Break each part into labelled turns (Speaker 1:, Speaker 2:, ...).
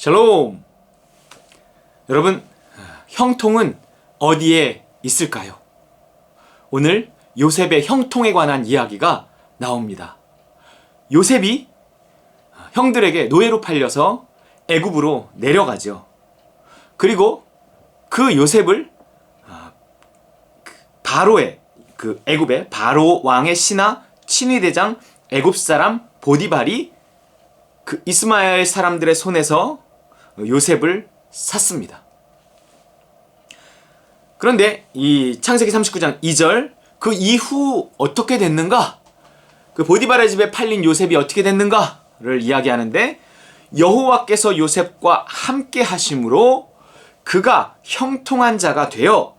Speaker 1: 샬롬! 여러분, 형통은 어디에 있을까요? 오늘 요셉의 형통에 관한 이야기가 나옵니다. 요셉이 형들에게 노예로 팔려서 애굽으로 내려가죠. 그리고 그 요셉을 아, 그 바로의 그 애굽의 바로 왕의 신하 친위대장 애굽 사람 보디발이 그 이스마엘 사람들의 손에서 요셉을 샀습니다. 그런데 이 창세기 39장 2절 그 이후 어떻게 됐는가? 그 보디발의 집에 팔린 요셉이 어떻게 됐는가를 이야기하는데 여호와께서 요셉과 함께 하심으로 그가 형통한 자가 되어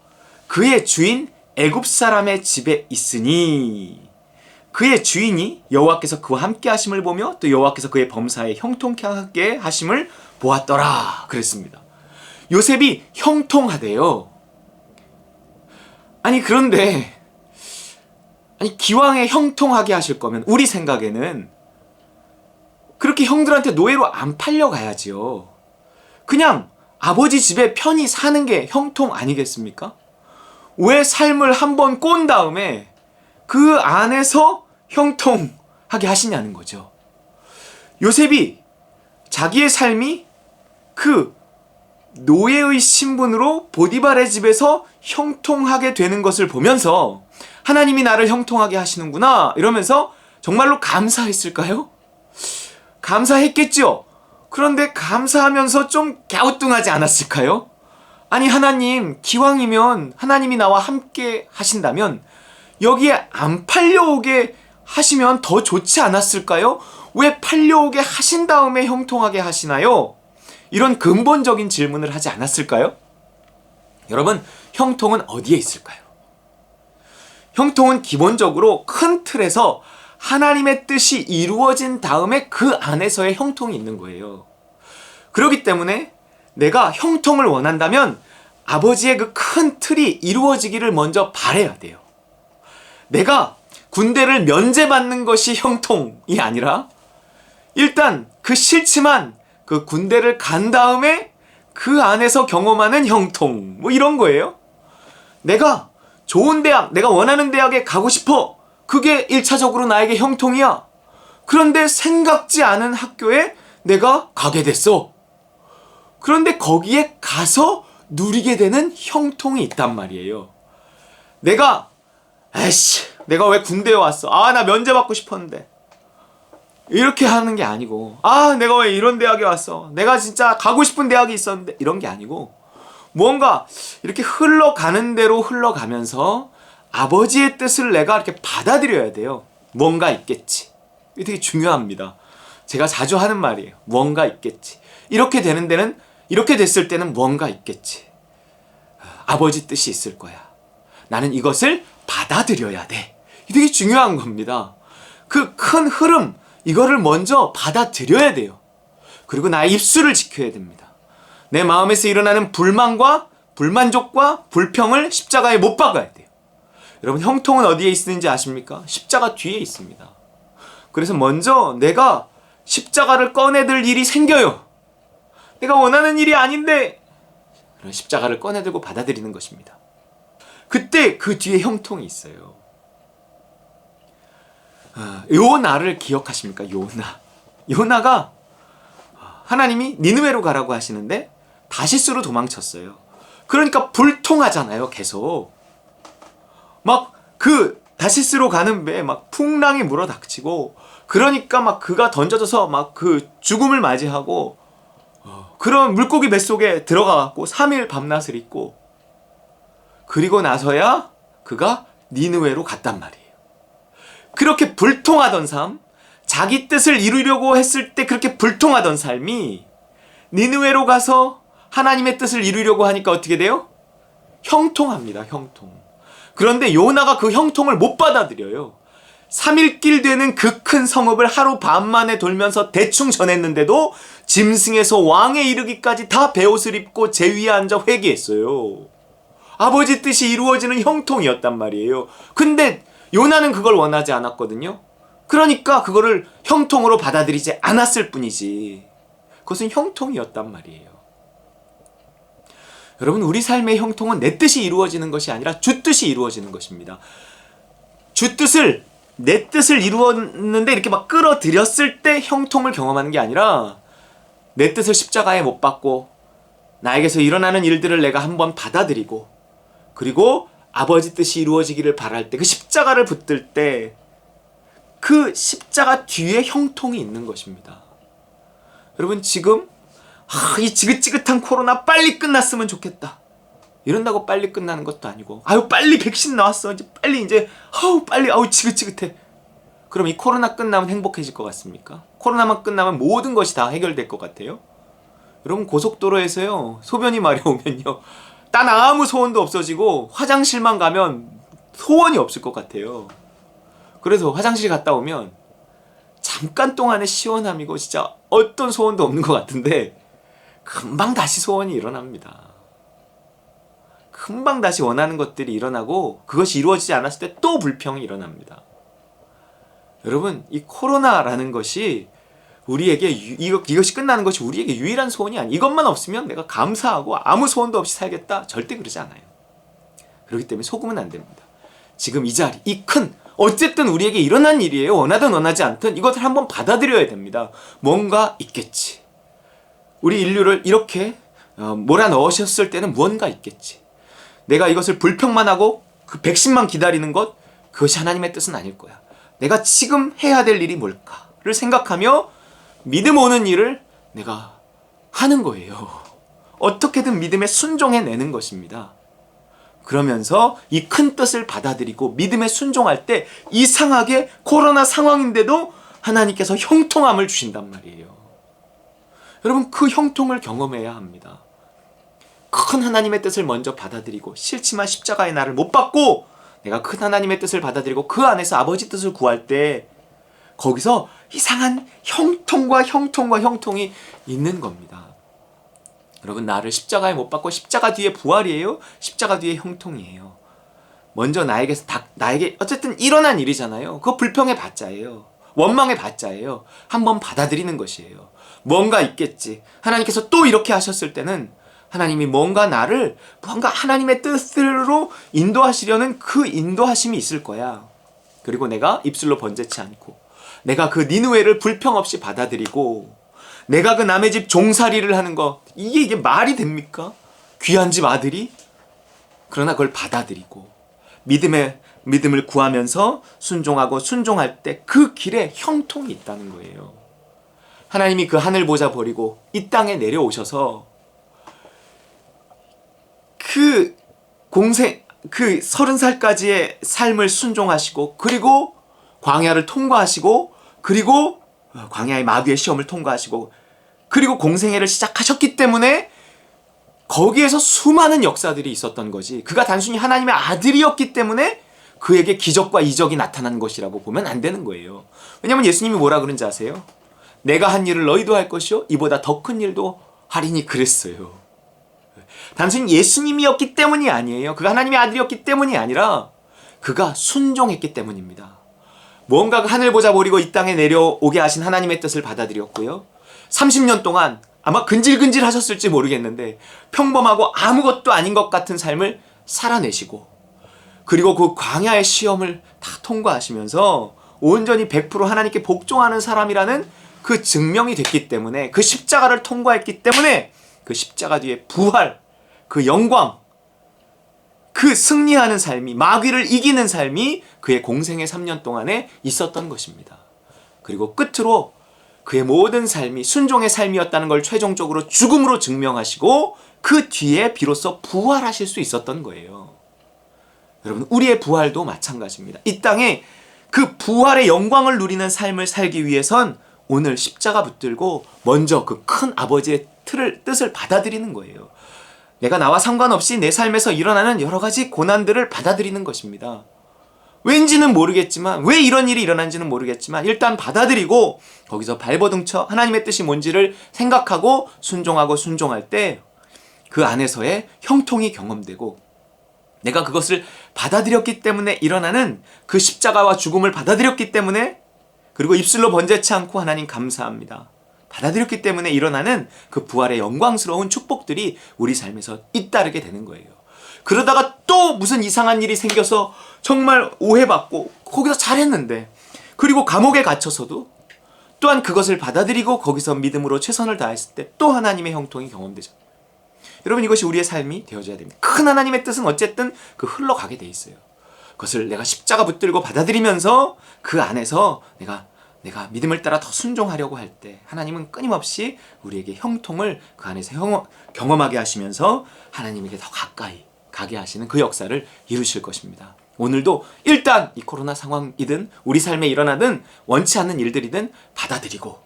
Speaker 1: 그의 주인 애굽 사람의 집에 있으니 그의 주인이 여호와께서 그와 함께 하심을 보며 또 여호와께서 그의 범사에 형통케 하심을 보았더라 그랬습니다. 요셉이 형통하대요. 아니 그런데 아니 기왕에 형통하게 하실 거면 우리 생각에는 그렇게 형들한테 노예로 안 팔려 가야지요. 그냥 아버지 집에 편히 사는 게 형통 아니겠습니까? 왜 삶을 한번 꼰 다음에 그 안에서 형통하게 하시냐는 거죠. 요셉이 자기의 삶이 그 노예의 신분으로 보디발의 집에서 형통하게 되는 것을 보면서 하나님이 나를 형통하게 하시는구나 이러면서 정말로 감사했을까요? 감사했겠죠. 그런데 감사하면서 좀 갸우뚱하지 않았을까요? 아니 하나님 기왕이면 하나님이 나와 함께 하신다면 여기에 안 팔려오게 하시면 더 좋지 않았을까요? 왜 팔려오게 하신 다음에 형통하게 하시나요? 이런 근본적인 질문을 하지 않았을까요? 여러분, 형통은 어디에 있을까요? 형통은 기본적으로 큰 틀에서 하나님의 뜻이 이루어진 다음에 그 안에서의 형통이 있는 거예요. 그렇기 때문에 내가 형통을 원한다면 아버지의 그 큰 틀이 이루어지기를 먼저 바래야 돼요. 내가 군대를 면제받는 것이 형통이 아니라 일단 그 싫지만 그 군대를 간 다음에 그 안에서 경험하는 형통 뭐 이런 거예요. 내가 좋은 대학, 내가 원하는 대학에 가고 싶어. 그게 1차적으로 나에게 형통이야. 그런데 생각지 않은 학교에 내가 가게 됐어. 그런데 거기에 가서 누리게 되는 형통이 있단 말이에요. 내가 에이씨, 내가 왜 군대에 왔어? 아, 나 면제 받고 싶었는데. 이렇게 하는 게 아니고, 아, 내가 왜 이런 대학에 왔어? 내가 진짜 가고 싶은 대학이 있었는데, 이런 게 아니고, 뭔가 이렇게 흘러가는 대로 흘러가면서 아버지의 뜻을 내가 이렇게 받아들여야 돼요. 뭔가 있겠지. 이게 되게 중요합니다. 제가 자주 하는 말이에요. 뭔가 있겠지. 이렇게 되는 데는, 이렇게 됐을 때는 뭔가 있겠지. 아버지 뜻이 있을 거야. 나는 이것을 받아들여야 돼. 되게 중요한 겁니다. 그 큰 흐름, 이거를 먼저 받아들여야 돼요. 그리고 나의 입술을 지켜야 됩니다. 내 마음에서 일어나는 불만과 불만족과 불평을 십자가에 못 박아야 돼요. 여러분, 형통은 어디에 있는지 아십니까? 십자가 뒤에 있습니다. 그래서 먼저 내가 십자가를 꺼내들 일이 생겨요. 내가 원하는 일이 아닌데, 그런 십자가를 꺼내들고 받아들이는 것입니다. 그때 그 뒤에 형통이 있어요. 아, 요나를 기억하십니까? 요나. 요나가 하나님이 니느웨로 가라고 하시는데 다시스로 도망쳤어요. 그러니까 불통하잖아요, 계속. 막 그 다시스로 가는 배에 막 풍랑이 물어닥치고 그러니까 막 그가 던져져서 막 그 죽음을 맞이하고 그런 물고기 뱃속에 들어가 갖고 3일 밤낮을 있고 그리고 나서야 그가 니느웨로 갔단 말이에요. 그렇게 불통하던 삶, 자기 뜻을 이루려고 했을 때 그렇게 불통하던 삶이 니느웨로 가서 하나님의 뜻을 이루려고 하니까 어떻게 돼요? 형통합니다, 형통. 그런데 요나가 그 형통을 못 받아들여요. 3일길 되는 그 큰 성읍을 하루 반 만에 돌면서 대충 전했는데도 짐승에서 왕에 이르기까지 다 베옷을 입고 제 위에 앉아 회개했어요. 아버지 뜻이 이루어지는 형통이었단 말이에요. 근데 요나는 그걸 원하지 않았거든요. 그러니까 그거를 형통으로 받아들이지 않았을 뿐이지. 그것은 형통이었단 말이에요. 여러분, 우리 삶의 형통은 내 뜻이 이루어지는 것이 아니라 주 뜻이 이루어지는 것입니다. 주 뜻을, 내 뜻을 이루었는데 이렇게 막 끌어들였을 때 형통을 경험하는 게 아니라 내 뜻을 십자가에 못 박고 나에게서 일어나는 일들을 내가 한번 받아들이고 그리고 아버지 뜻이 이루어지기를 바랄 때 그 십자가를 붙들 때 그 십자가 뒤에 형통이 있는 것입니다. 여러분 지금 아, 이 지긋지긋한 코로나 빨리 끝났으면 좋겠다. 이런다고 빨리 끝나는 것도 아니고 아유 빨리 백신 나왔어 이제 빨리 이제 아우 빨리 아우 지긋지긋해. 그럼 이 코로나 끝나면 행복해질 것 같습니까? 코로나만 끝나면 모든 것이 다 해결될 것 같아요? 여러분 고속도로에서요 소변이 마려우면요 딴 아무 소원도 없어지고 화장실만 가면 소원이 없을 것 같아요. 그래서 화장실 갔다 오면 잠깐 동안의 시원함이고 진짜 어떤 소원도 없는 것 같은데 금방 다시 소원이 일어납니다. 금방 다시 원하는 것들이 일어나고 그것이 이루어지지 않았을 때 또 불평이 일어납니다. 여러분 이 코로나라는 것이 우리에게 유- 이것이 끝나는 것이 우리에게 유일한 소원이 아니 이것만 없으면 내가 감사하고 아무 소원도 없이 살겠다 절대 그러지 않아요. 그렇기 때문에 속으면 안 됩니다. 지금 이 자리 이 큰 어쨌든 우리에게 일어난 일이에요. 원하든 원하지 않든 이것을 한번 받아들여야 됩니다. 뭔가 있겠지. 우리 인류를 이렇게 어, 몰아넣으셨을 때는 무언가 있겠지. 내가 이것을 불평만 하고 그 백신만 기다리는 것 그것이 하나님의 뜻은 아닐 거야. 내가 지금 해야 될 일이 뭘까를 생각하며 믿음 오는 일을 내가 하는 거예요. 어떻게든 믿음에 순종해내는 것입니다. 그러면서 이 큰 뜻을 받아들이고 믿음에 순종할 때 이상하게 코로나 상황인데도 하나님께서 형통함을 주신단 말이에요. 여러분 그 형통을 경험해야 합니다. 큰 하나님의 뜻을 먼저 받아들이고 싫지만 십자가의 나를 못 받고 내가 큰 하나님의 뜻을 받아들이고 그 안에서 아버지 뜻을 구할 때 거기서 이상한 형통과 형통과 형통이 있는 겁니다. 여러분 나를 십자가에 못 박고 십자가 뒤에 부활이에요. 십자가 뒤에 형통이에요. 먼저 나에게서 다, 나에게 어쨌든 일어난 일이잖아요. 그거 불평의 받자예요. 원망의 받자예요. 한번 받아들이는 것이에요. 뭔가 있겠지. 하나님께서 또 이렇게 하셨을 때는 하나님이 뭔가 나를 뭔가 하나님의 뜻으로 인도하시려는 그 인도하심이 있을 거야. 그리고 내가 입술로 번제치 않고 내가 그 니누에를 불평 없이 받아들이고 내가 그 남의 집 종살이를 하는 거 이게 이게 말이 됩니까? 귀한 집 아들이 그러나 그걸 받아들이고 믿음의 믿음을 구하면서 순종하고 순종할 때 그 길에 형통이 있다는 거예요. 하나님이 그 하늘 보자 버리고 이 땅에 내려오셔서 그 공생 그 서른 살까지의 삶을 순종하시고 그리고 광야를 통과하시고 그리고 광야의 마귀의 시험을 통과하시고 그리고 공생애를 시작하셨기 때문에 거기에서 수많은 역사들이 있었던 거지. 그가 단순히 하나님의 아들이었기 때문에 그에게 기적과 이적이 나타난 것이라고 보면 안 되는 거예요. 왜냐하면 예수님이 뭐라 그런지 아세요? 내가 한 일을 너희도 할 것이요 이보다 더 큰 일도 하리니 그랬어요. 단순히 예수님이었기 때문이 아니에요. 그가 하나님의 아들이었기 때문이 아니라 그가 순종했기 때문입니다. 뭔가 그 하늘 보자 버리고 이 땅에 내려오게 하신 하나님의 뜻을 받아들였고요. 30년 동안 아마 근질근질 하셨을지 모르겠는데 평범하고 아무것도 아닌 것 같은 삶을 살아내시고 그리고 그 광야의 시험을 다 통과하시면서 온전히 100% 하나님께 복종하는 사람이라는 그 증명이 됐기 때문에 그 십자가를 통과했기 때문에 그 십자가 뒤에 부활, 그 영광, 그 승리하는 삶이 마귀를 이기는 삶이 그의 공생의 3년 동안에 있었던 것입니다. 그리고 끝으로 그의 모든 삶이 순종의 삶이었다는 걸 최종적으로 죽음으로 증명하시고 그 뒤에 비로소 부활하실 수 있었던 거예요. 여러분, 우리의 부활도 마찬가지입니다. 이 땅에 그 부활의 영광을 누리는 삶을 살기 위해선 오늘 십자가 붙들고 먼저 그 큰 아버지의 틀을, 뜻을 받아들이는 거예요. 내가 나와 상관없이 내 삶에서 일어나는 여러 가지 고난들을 받아들이는 것입니다. 왠지는 모르겠지만 왜 이런 일이 일어난지는 모르겠지만 일단 받아들이고 거기서 발버둥쳐 하나님의 뜻이 뭔지를 생각하고 순종하고 순종할 때 그 안에서의 형통이 경험되고 내가 그것을 받아들였기 때문에 일어나는 그 십자가와 죽음을 받아들였기 때문에 그리고 입술로 번제치 않고 하나님 감사합니다. 받아들였기 때문에 일어나는 그 부활의 영광스러운 축복들이 우리 삶에서 잇따르게 되는 거예요. 그러다가 또 무슨 이상한 일이 생겨서 정말 오해받고 거기서 잘했는데 그리고 감옥에 갇혀서도 또한 그것을 받아들이고 거기서 믿음으로 최선을 다했을 때 또 하나님의 형통이 경험되죠. 여러분 이것이 우리의 삶이 되어져야 됩니다. 큰 하나님의 뜻은 어쨌든 그 흘러가게 돼 있어요. 그것을 내가 십자가 붙들고 받아들이면서 그 안에서 내가 내가 믿음을 따라 더 순종하려고 할 때 하나님은 끊임없이 우리에게 형통을 그 안에서 형, 경험하게 하시면서 하나님에게 더 가까이 가게 하시는 그 역사를 이루실 것입니다. 오늘도 일단 이 코로나 상황이든 우리 삶에 일어나든 원치 않는 일들이든 받아들이고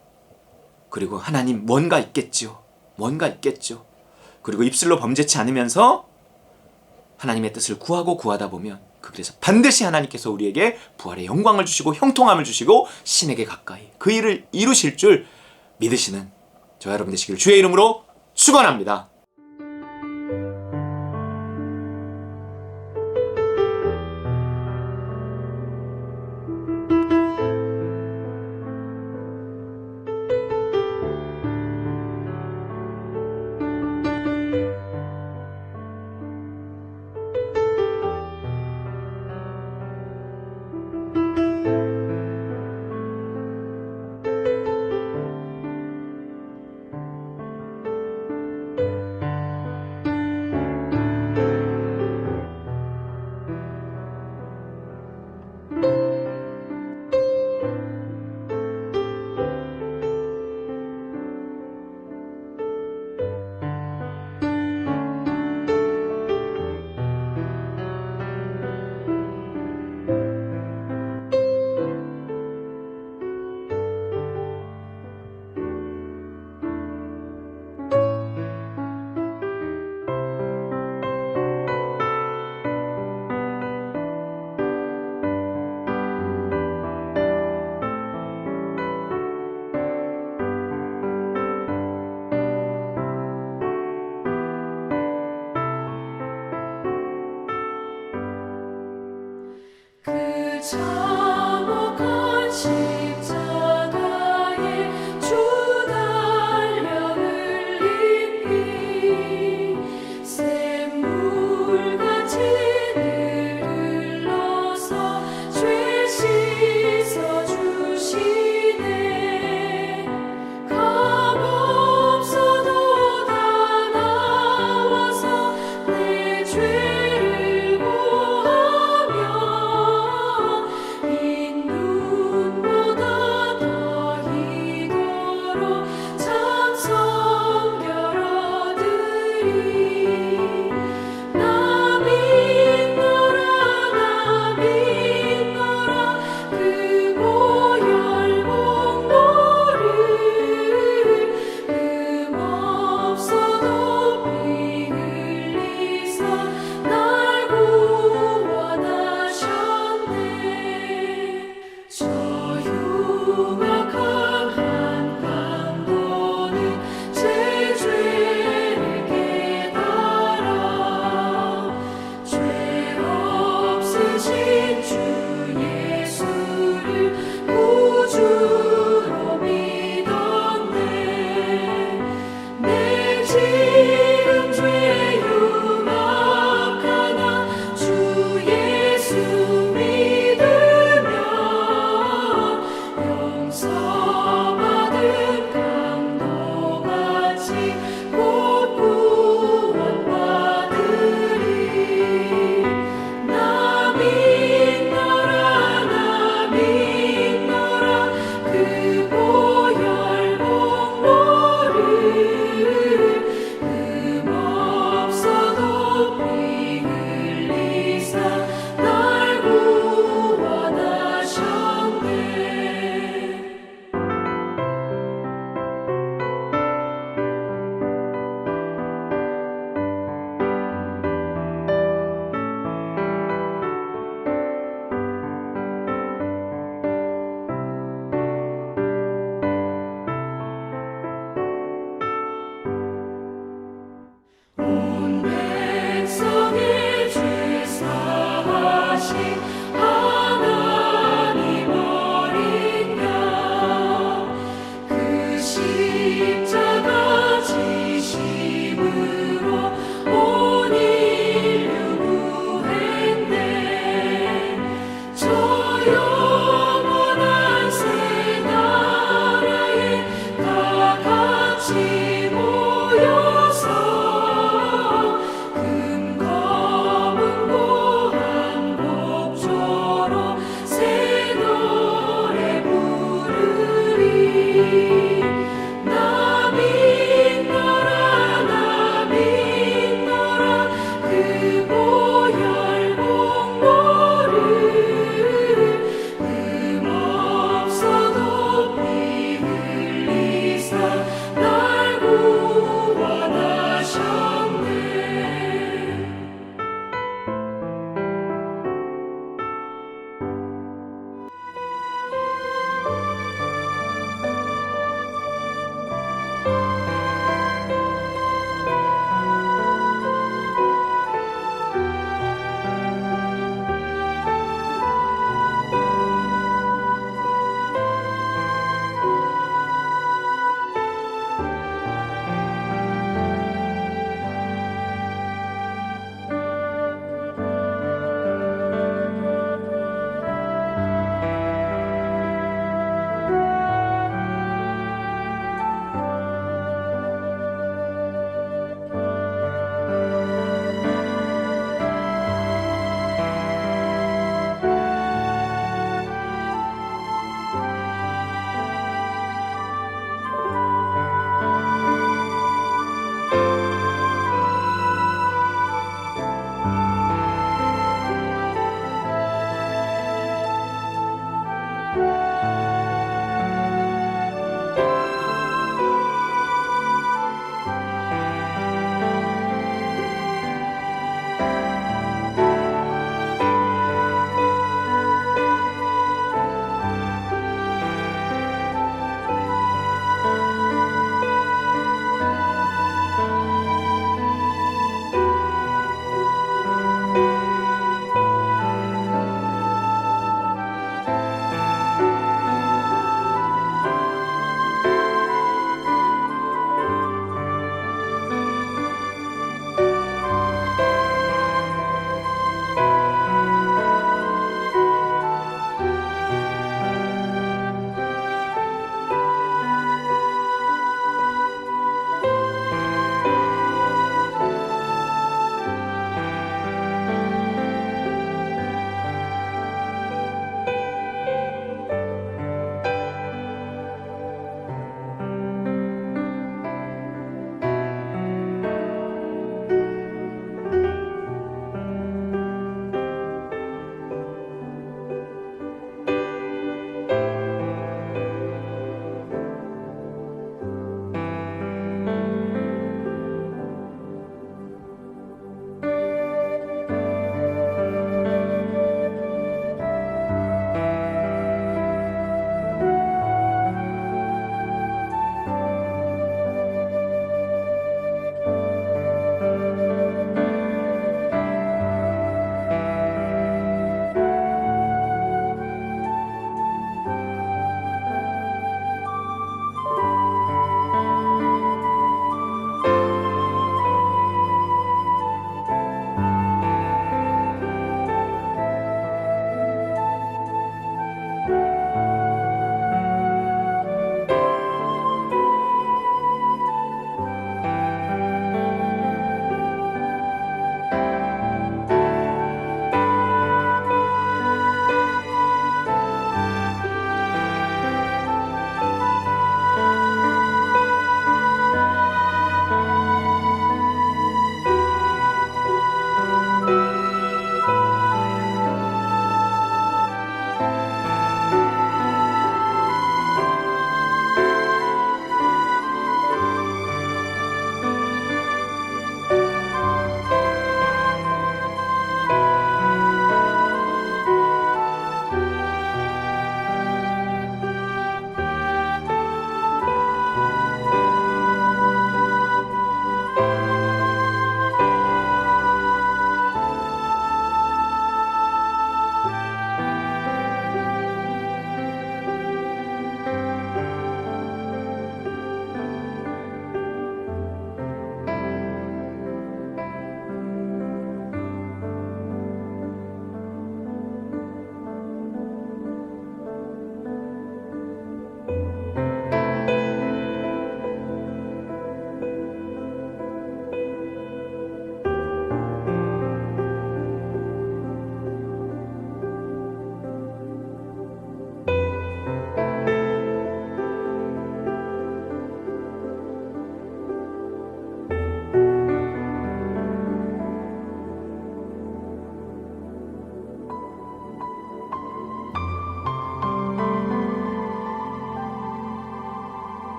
Speaker 1: 그리고 하나님 뭔가 있겠지요. 뭔가 있겠죠. 그리고 입술로 범죄치 않으면서 하나님의 뜻을 구하고 구하다 보면 그 그래서 반드시 하나님께서 우리에게 부활의 영광을 주시고 형통함을 주시고 신에게 가까이 그 일을 이루실 줄 믿으시는 저 여러분 되시길 주의 이름으로 축원합니다.